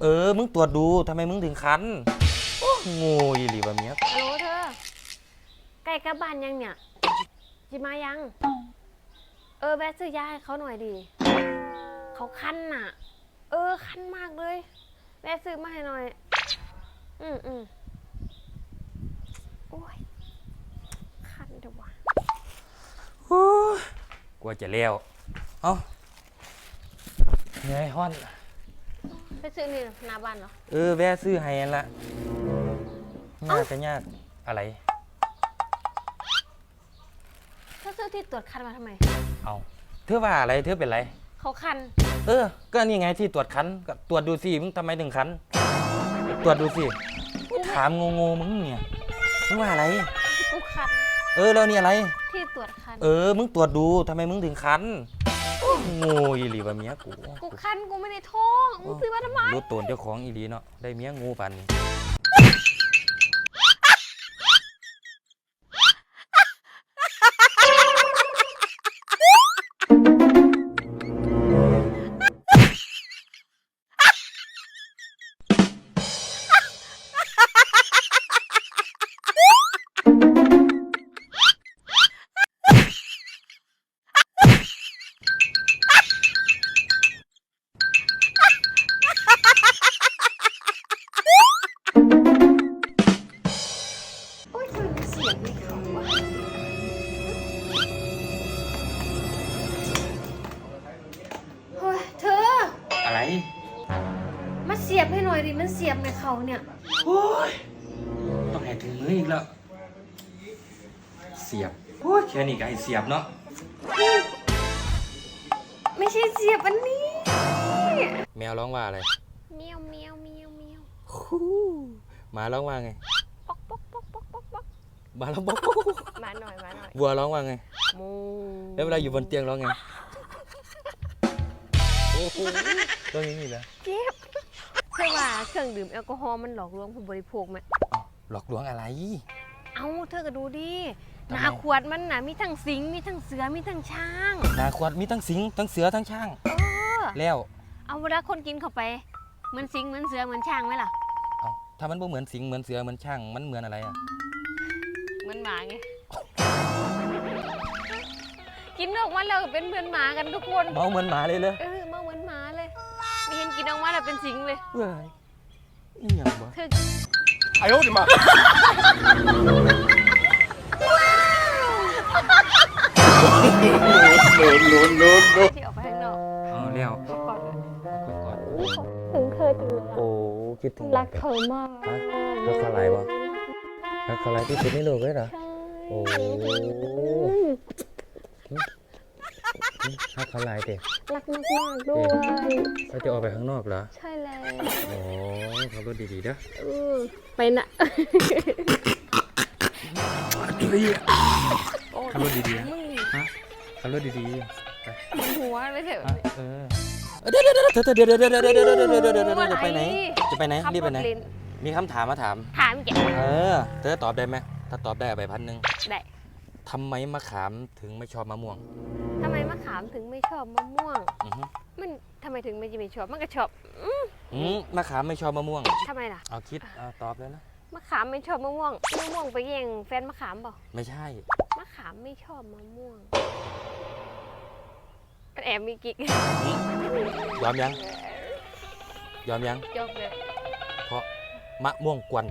เออ มึงตรวจดูทำไมมึงถึงคันโอ้โง่อีหลีบะเมียฮัลโหลเธอใกล้กลับบ้านยังเนี่ยจิมายัง เออแวะซื้อยาให้เขาหน่อยดิเขาคันน่ะ เออคันมากเลยแวะซื้อมาให้หน่อย อืมอืมโอ้ยคันเดี๋ยววะโอ้ยกลัวจะเลี้ยว เอ้าเหนื่อยฮ้อน ไปซื้อนี่หน้าบ้านเหรอ เออแวะซื้อให้อันละยากจะยากอะไร เธอซื้อที่ตรวจคันมาทำไม เอาเธอว่าอะไรเธอเป็นไร เขาคัน เออ ก็นี่ไงที่ตรวจคันก็ตรวจดูสิมึงทำไมถึงคันตรวจดูสิมึงถามงงๆมึงเนี่ยมึงว่าอะไร กูคัน เออแล้วนี่อะไร ที่ตรวจคัน เออ มึงตรวจดูทำไมมึงถึงคัน โอ้โง่อีหลีบะเมียกูกูคันกูไม่ได้ท้องมึงซื้อมาทำไมรู้ตัวเจ้าของอีหลีเนาะได้เมียงูปันนี้ อยดิมันเสียบในเขาเนี่ยโอ้ยต้องให้ถึงมืออีกแล้ว เสียบโอ้ยแค่นี้ก็ให้เสียบเนาะไม่ใช่เสียบอันนี้แมวร้องว่าอะไรเมียวเมียวเมียวเมียวฮู้หมาร้องว่าไงป๊อกป๊อกป๊อกป๊อกป๊อกป๊อกหมาร้องบอกมาหน่อยมาหน่อยวัวร้องว่าไงมูแล้วเวลาอยู่บนเตียงร้องไงโอ้โหร้องอย่างนี้เหรอเจ็บเธอว่าเครื่องดื่มแอลกอฮอล์มันหลอกลวงผู้บริโภคไหมอ้าวหลอกลวงอะไร เอาเธอก็ดูดิทำไมหนาขวดมันน่ะมีทั้งสิงมีทั้งเสือมีทั้งช้างนาขวดมีทั้งสิงทั้งเสือทั้งช่าง เออแล้วเอาเวลาคนกินเข้าไปเหมือนสิงเหมือนเสือเหมือนช้างไหมล่ะเอาถ้ามันบ่เหมือนสิงเหมือนเสือเหมือนช่างมันเหมือนอะไรอะเหมือนหมาไงกินออกมาแล้วก็เป็นเพื่อนหมากันทุกคนเมาเหมือนหมาเลยเลยเออ ออกมาแล้วเป็นสิงเลย เอ้ยอีหยังวะถึก ไอ้โอ้ดิมา ที่ออกไปข้างนอกเอาเรียวก่อนเลยถึงเธอจังเลยอะโอ้คิดถึงรักเธอมากฮะรักเท่าไหร่วะรักเท่าไหร่ที่สุดในโลกเลยเหรอ โอ้ อืม รักเขาหลายเด็กรักมากมากๆด้วย เขาจะออกไปข้างนอกเหรอ ใช่แล้วโอ้ขับรถดีๆเด้อเออไปนะขับรถดีๆนะมึงฮะขับรถดีๆไปมึงหัวไปเถอะอะเออเดี๋ยวเดี๋ยวเดี๋ยวเดี๋ยวเดี๋ยวเดี๋ยวเดี๋ยวเดี๋ยวเดี๋ยวเดี๋ยวเดี๋ยวเดี๋ยวเดี๋ยวอะไรจะไปไหน จะไปไหนขับรีบไปไหนถเล่นมีคำถามมาถาม ถามแกเออเธอตอบได้ไหมถ้าตอบได้เอาไปพันหนึ่งได้ ทำไมมะขามถึงไม่ชอบมะม่วง ทำไมมะขามถึงไม่ชอบมะม่วง อือฮึมันทำไมถึงไม่จะไม่ชอบ มันก็ชอบอืมมะขามไม่ชอบมะม่วง ทำไมล่ะ เอาคิดเอาตอบเลยนะ มะขามไม่ชอบมะม่วง มะม่วงไปแย่งแฟนมะขามเปล่าไม่ใช่ มะขามไม่ชอบมะม่วงมันแอบมีกิ๊กยอมยัง ยอมยังจบเลย เพราะมะม่วงกวน